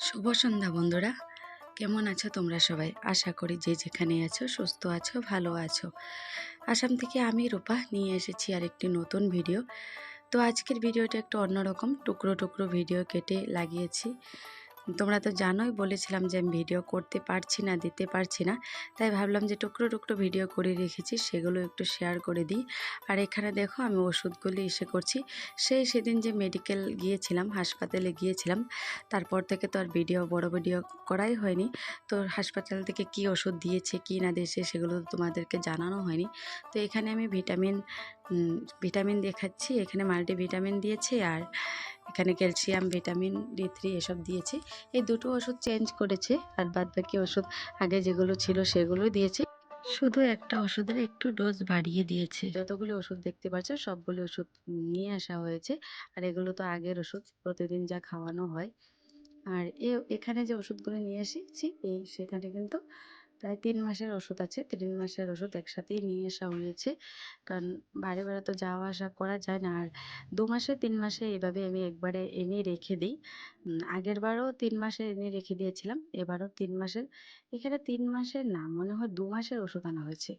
শুভ সন্ধ্যা বন্ধুরা। কেমন আছো তোমরা সবাই? আশা করি যে যেখানে আছো, সুস্থ আছো, ভালো আছো। আসাম থেকে আমি রূপা নিয়ে এসেছি আর একটি নতুন ভিডিও। তো আজকের ভিডিওটা একটু অন্যরকম, টুকরো টুকরো ভিডিও কেটে লাগিয়েছি। তোমরা তো জানোই বলেছিলাম যে আমি ভিডিও করতে পারছি না, দিতে পারছি না। তাই ভাবলাম যে টুকরো টুকরো ভিডিও করে রেখেছি, সেগুলো একটু শেয়ার করে দিই। আর এখানে দেখো আমি ওষুধগুলি এসে করছি। সেই সেদিন যে মেডিকেল গিয়েছিলাম, হাসপাতালে গিয়েছিলাম, তারপর থেকে তো আর ভিডিও, বড় ভিডিও করাই হয়নি। তো হাসপাতাল থেকে কি ওষুধ দিয়েছে, কি না দিয়েছে, সেগুলো তোমাদেরকে জানানো হয়নি। তো এখানে আমি ভিটামিন ভিটামিন দেখাচ্ছি, এখানে মাল্টিভিটামিন দিয়েছে আর এখানে ক্যালসিয়াম, ভিটামিন, ডি থ্রি এসব দিয়েছে। এই দুটো ওষুধ চেঞ্জ করেছে আর বাদ বাকি ওষুধ আগে যেগুলো ছিল সেগুলো দিয়েছে। শুধু একটা ওষুধের একটু ডোজ বাড়িয়ে দিয়েছে। যতগুলো ওষুধ দেখতে পাচ্ছ, সবগুলো ওষুধ নিয়ে আসা হয়েছে। আর এগুলো তো আগের ওষুধ, প্রতিদিন যা খাওয়ানো হয়। আর এ, এখানে যে ওষুধগুলো নিয়ে এসেছি, এই সেখানে কিন্তু প্রায় তিন মাসের ওষুধ আছে। তিন মাসের ওষুধ একসাথেই নিয়ে আসা হয়েছে। কারণ বাইরে বাইরে তো যাওয়া আসা করা যায় না। আর দু মাসে, তিন মাসে এভাবে আমি একবারে এনে রেখে দিই। আগের বারও তিন মাসে এনে রেখে দিয়েছিলাম। এবারও তিন মাসের। এখানে তিন মাসের না, মনে হয় দু মাসের ওষুধ আনা হয়েছে।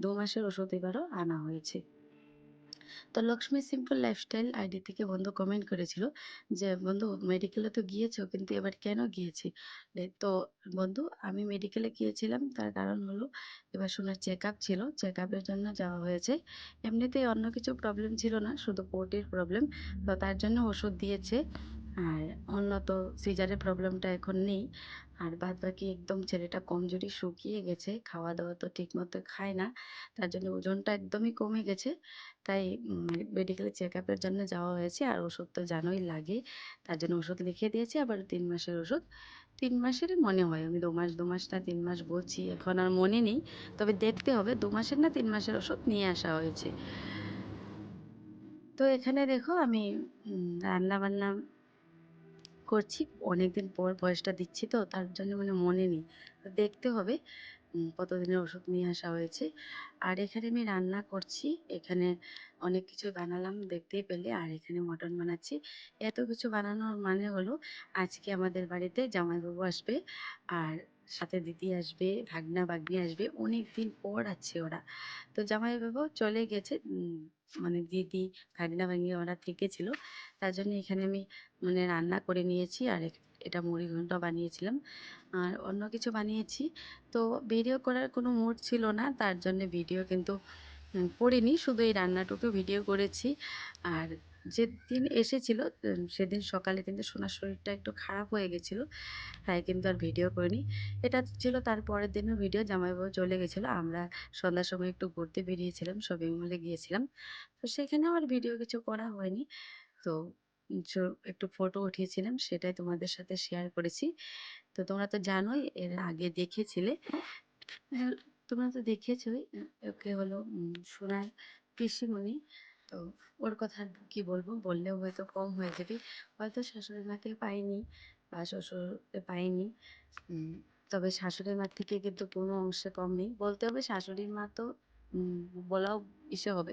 দু মাসের ওষুধ এবারও আনা হয়েছে। তো লক্ষ্মী সিম্পল লাইফস্টাইল আইডি থেকে বন্ধু কমেন্ট করেছিল যে, বন্ধু মেডিকেলে তো গিয়েছো, কিন্তু এবার কেন গিয়েছি? তো বন্ধু, আমি মেডিকেলে গিয়েছিলাম, তার কারণ হলো এবার শোনার চেক আপ ছিল। চেক আপের জন্য যাওয়া হয়েছে। এমনিতেই অন্য কিছু প্রবলেম ছিল না, শুধু পোর্টের প্রবলেম তো তার জন্য ওষুধ দিয়েছে। আর অন্য তো সিজারের প্রবলেমটা এখন নেই। আর বাদ বাকি একদম ছেলেটা কমজোরি শুকিয়ে গেছে খাওয়া দাওয়া তো ঠিক মতো খায় না, তার জন্য ওজনটা একদমই কমে গেছে। তাই মেডিকেলে চেক আপের জন্য যাওয়া হয়েছে আর ওষুধ তো জানোই লাগে, তার জন্য ওষুধ লিখে দিয়েছে, আবার তিন মাসের ওষুধ। তিন মাসেরই মনে হয়, আমি দু মাস দু মাস না তিন মাস বলছি, এখন আর মনে নেই। তবে দেখতে হবে দু মাসের না তিন মাসের ওষুধ নিয়ে আসা হয়েছে। তো এখানে দেখো আমি রান্না বান্না করছি, অনেকদিন পর বয়সটা দিচ্ছি তো, তার জন্য মানে মনে নেই। দেখতে হবে কতদিনের ওষুধ নিয়ে আসা হয়েছে। আর এখানে আমি রান্না করছি, এখানে অনেক কিছু বানালাম দেখতেই পেলে, আর এখানে মটন বানাচ্ছি। এত কিছু বানানোর মানে হলো, আজকে আমাদের বাড়িতে জামাইবাবু আসবে, আর সাথে দিদি আসবে, ভাগনা, ভাগ্নি আসবে অনেক দিন পর আছে ওরা। তো জামাইবাবু চলে গেছে মানে দিদি, ভাগনা, ভাগ্নি ওরা থেকেছিল। তার জন্য এখানে আমি মানে রান্না করে নিয়েছি আর এটা মুড়ি ঘন্ট বানিয়েছিলাম। আর অন্য কিছু বানিয়েছি। তো ভিডিও করার কোনো মুড ছিল না, তার জন্য ভিডিও কিন্তু করিনি। শুধু এই রান্নাটুকু ভিডিও করেছি। আর যেদিন এসেছিল সেদিন সকালে কিন্তু সোনার শরীরটা একটু খারাপ হয়ে গেছিল, তাই কিন্তু আর ভিডিও করিনি। এটা ছিল তার পরের দিনও ভিডিও জামাইবাবু চলে গেছিল, আমরা সন্ধ্যার সময় একটু ঘুরতে বেরিয়েছিলাম শপিং মলে গিয়েছিলাম। তো সেখানে আমার ভিডিও কিছু করা হয়নি। তো একটু ফটো উঠিয়েছিলাম, সেটাই তোমাদের সাথে শেয়ার করেছি। তো তোমরা তো জানোই, এর আগে দেখেছিলে। তোমরা তো দেখেছই, ওকে হলো সোনার পিসিমণি। তো ওর কথা কি বলব? বললেও হয়তো কম হয়ে যাবে। হয়তো শাশুড়ি মাকে পাইনি বা শ্বশুরকে পাইনি। তবে শাশুড়ির মার থেকে কিন্তু কোনো অংশে কম নেই। বলতে হবে শাশুড়ির মা তো বলাও ইসে হবে।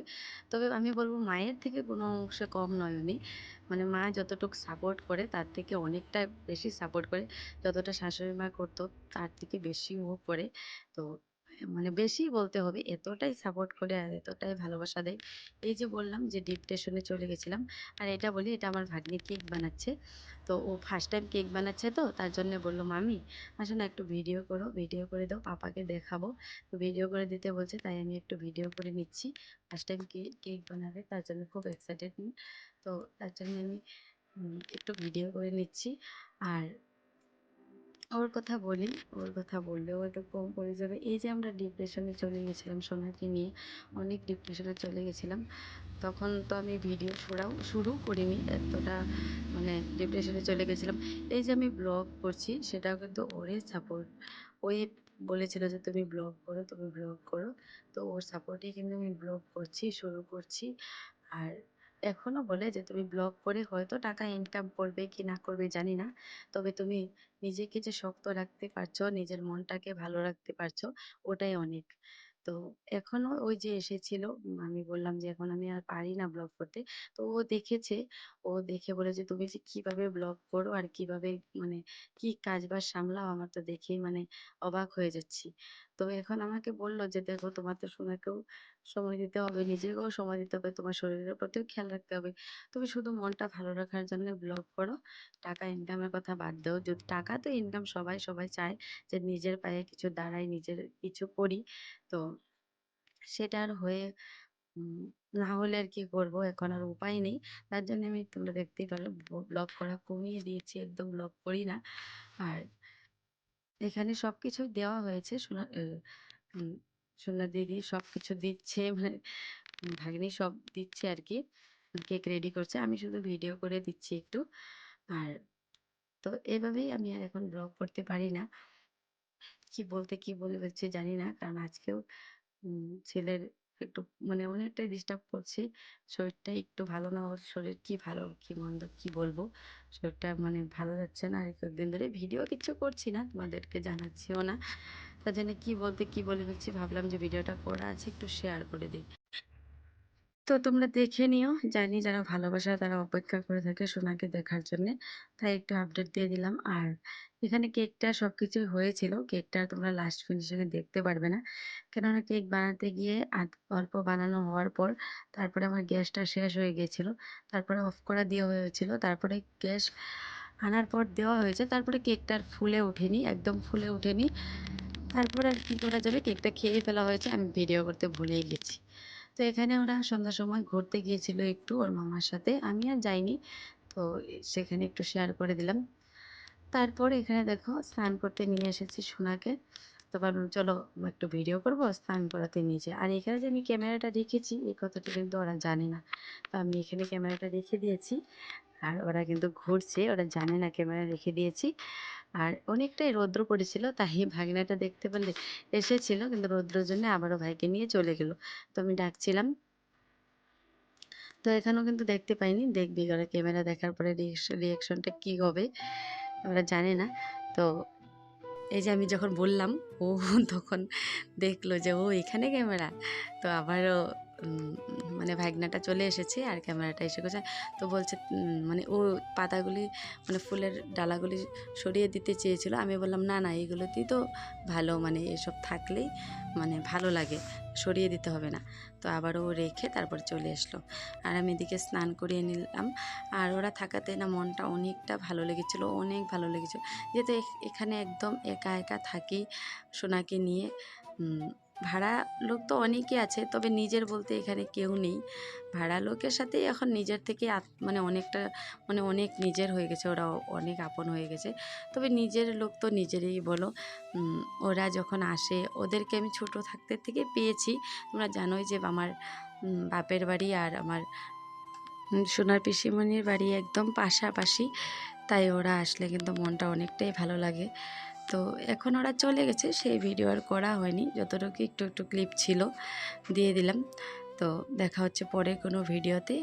তবে আমি বলব মায়ের থেকে কোনো অংশে কম নয় উনি। মানে মা যতটুকু সাপোর্ট করে, তার থেকে অনেকটা বেশি সাপোর্ট করে। যতটা শাশুড়ি মা করতো, তার থেকে বেশি ও করে। তো মানে বেশি বলতে হবে, এতটাই সাপোর্ট করে আর এতটাই ভালোবাসা দেয়। এই যে বললাম যে ডিপ্রেশনে চলে গেছিলাম, আর এটা বলি এটা আমার ভাগ্নি কেক বানাচ্ছে। তো ও ফার্স্ট টাইম কেক বানাচ্ছে তো, তার জন্য বলল, মামি, আসো না একটু ভিডিও করো ভিডিও করে দাও, পাপাকে দেখাবো। তো ভিডিও করে দিতে বলছে, তাই আমি একটু ভিডিও করে নিচ্ছি। ফার্স্ট টাইম কেক বানাবে, তার জন্য খুব এক্সাইটেড তো তার জন্য আমি একটু ভিডিও করে নিচ্ছি। আর ওর কথা বলি, ওর কথা বললেও একটু কম পড়ে যাবে। এই যে আমরা ডিপ্রেশনে চলে গেছিলাম সোনাকে নিয়ে, অনেক ডিপ্রেশনে চলে গেছিলাম। তখন তো আমি ভিডিও শুরাও শুরু করিনি, এতটা মানে ডিপ্রেশনে চলে গেছিলাম। এই যে আমি ব্লগ করছি, সেটাও কিন্তু ওরই সাপোর্ট ওই বলেছিল যে, তুমি ব্লগ করো, তুমি ব্লগ করো। তো ওর সাপোর্টেই কিন্তু আমি ব্লগ করছি, শুরু করছি। আর এখনও বলে যে তুমি ব্লগ করে হয়তো টাকা ইনকাম করবে কি না করবে জানি না তবে তুমি নিজেকে যে শক্ত রাখতে পারছ নিজের মনটাকে ভালো রাখতে পারছ ওটাই অনেক তো এখনও ওই যে এসেছিল আমি বললাম যে এখন আমি আর পারি না ব্লগ করতে। তো ও দেখেছে, ও দেখে বলেছে তুমি যে কীভাবে ব্লগ করো আর কীভাবে মানে কি কাজ বাজ সামলাও আমার তো দেখেই মানে অবাক হয়ে যাচ্ছি। তো এখন আমাকে বলল যে দেখো তোমার তো সোনাকেও সময় দিতে হবে, নিজেকেও সময় দিতে হবে, তোমার শরীরের প্রতিও খেয়াল রাখতে হবে। তুমি শুধু মনটা ভালো রাখার জন্য ব্লগ করো। টাকা ইনকামের কথা বাদ দাও। যদি টাকা তো ইনকাম সবাই, সবাই চায় যে নিজের পায়ে কিছু দাঁড়াই, নিজের কিছু করি। তো সেটা আর হয়ে না হলে আর কি করব এখন আর উপায় নেই। তার জন্য আমি তোমরা দেখতেই পারো ব্লগ করা কমিয়ে দিয়েছি। একদম ব্লগ করি না। আর এখানে সবকিছুই দেওয়া হয়েছে। উম সোনা দিদি সবকিছু দিচ্ছে মানে ভাগ্নি সব দিচ্ছে আর কি কেক রেডি করছে। আমি শুধু ভিডিও করে দিচ্ছি একটু। আর তো এভাবেই আমি আর এখন ব্লগ করতে পারি না। কি বলতে কি বলে ফেলছি জানি না। কারণ আজকেও ছেলের একটু মানে অনেকটাই ডিস্টার্ব করছি। শরীরটা একটু ভালো না। ওর শরীর কি ভালো, কি মন্দ, কি বলব? শরীরটা মানে ভালো যাচ্ছে না। আর কয়েকদিন ধরে ভিডিও কিচ্ছু করছি না। তোমাদেরকে জানাচ্ছিও না। তার জন্য কি বলতে, কি বলে ফেলছি ভাবলাম যে ভিডিওটা করা আছে, একটু শেয়ার করে দিই। তো তোমরা দেখে নিও। জানি যারা ভালোবাসা তারা অপেক্ষা করে থাকে সোনাকে দেখার জন্যে। তাই একটু আপডেট দিয়ে দিলাম। আর এখানে কেকটা সবকিছুই হয়েছিল। কেকটা তোমরা লাস্ট ফিনিশিং এ দেখতে পারবে না। কেননা কেক বানাতে গিয়ে অল্প বানানো হওয়ার পর তারপরে আমার গ্যাসটা শেষ হয়ে গিয়েছিল। তারপরে অফ করা দেওয়া হয়েছিল। তারপরে গ্যাস আনার পর দেওয়া হয়েছে। তারপরে কেকটা আর ফুলে ওঠেনি। একদম ফুলে ওঠেনি। তারপর আর কি করা যাবে? কেকটা খেয়ে ফেলা হয়েছে। আমি ভিডিও করতে ভুলেই গেছি। তো এখানে ওরা সন্ধ্যার সময় ঘুরতে গিয়েছিল একটু ওর মামার সাথে। আমি আর যাইনি। তো সেখানে একটু শেয়ার করে দিলাম। তারপর এখানে দেখো স্নান করতে নিয়ে এসেছি সোনাকে। তো ভাবলাম চলো একটু ভিডিও করব, স্নান করাতে নিয়েছি। আর এখানে যে আমি ক্যামেরাটা রেখেছি এই কথাটা কিন্তু ওরা জানে না। তো আমি এখানে ক্যামেরাটা রেখে দিয়েছি। আর ওরা কিন্তু ঘুরছে। ওরা জানে না ক্যামেরা রেখে দিয়েছি। আর অনেকটাই রৌদ্র পড়েছিল। তাই ভাগনাটা দেখতে পেলে এসেছিল, কিন্তু রৌদ্রের জন্য আবারও ভাইকে নিয়ে চলে গেল। তো আমি ডাকছিলাম। তো এখানেও কিন্তু দেখতে পাইনি। দেখবি ওরা ক্যামেরা দেখার পরে রিস রিঅ্যাকশনটা কি হবে? ওরা জানে না। তো এই যে আমি যখন বললাম, ও তখন দেখল যে, ও এখানে ক্যামেরা। তো আবারও মানে ভাগনাটা চলে এসেছে আর ক্যামেরাটা এসে গেছে। তো বলছে মানে ও পাতাগুলি মানে ফুলের ডালাগুলি সরিয়ে দিতে চেয়েছিল। আমি বললাম, "না, না এগুলোতেই তো ভালো মানে এসব থাকলেই মানে ভালো লাগে। সরিয়ে দিতে হবে না।" তো আবারও ও রেখে তারপর চলে আসলো। আর আমি এদিকে স্নান করিয়ে নিলাম। আর ওরা থাকাতে না মনটা অনেকটা ভালো লেগেছিল। অনেক ভালো লেগেছিল। যেহেতু এখ এখানে একদম একা, একা থাকি সোনাকে নিয়ে। ভাড়া লোক তো অনেকই আছে। তবে নিজের বলতে এখানে কেউ নেই। ভাড়া লোকের সাথেই এখন নিজের থেকে মানে অনেকটা মানে অনেক নিজের হয়ে গেছে। ওরা অনেক আপন হয়ে গেছে। তবে নিজের লোক তো নিজেরই বলো। ওরা যখন আসে, ওদেরকে আমি ছোট থাকতে থেকে পেয়েছি। তোমরা জানোই যে আমার বাপের বাড়ি আর আমার সোনার পিসিমণির বাড়ি একদম পাশাপাশি। তাই ওরা আসলে কিন্তু মনটা অনেকটাই ভালো লাগে। তো এখন ওরা চলে গেছে। সেই ভিডিও আর করা হয়নি। যতটুকু একটু, একটু ক্লিপ ছিল দিয়ে দিলাম। তো দেখা হচ্ছে পরে কোনো ভিডিওতে।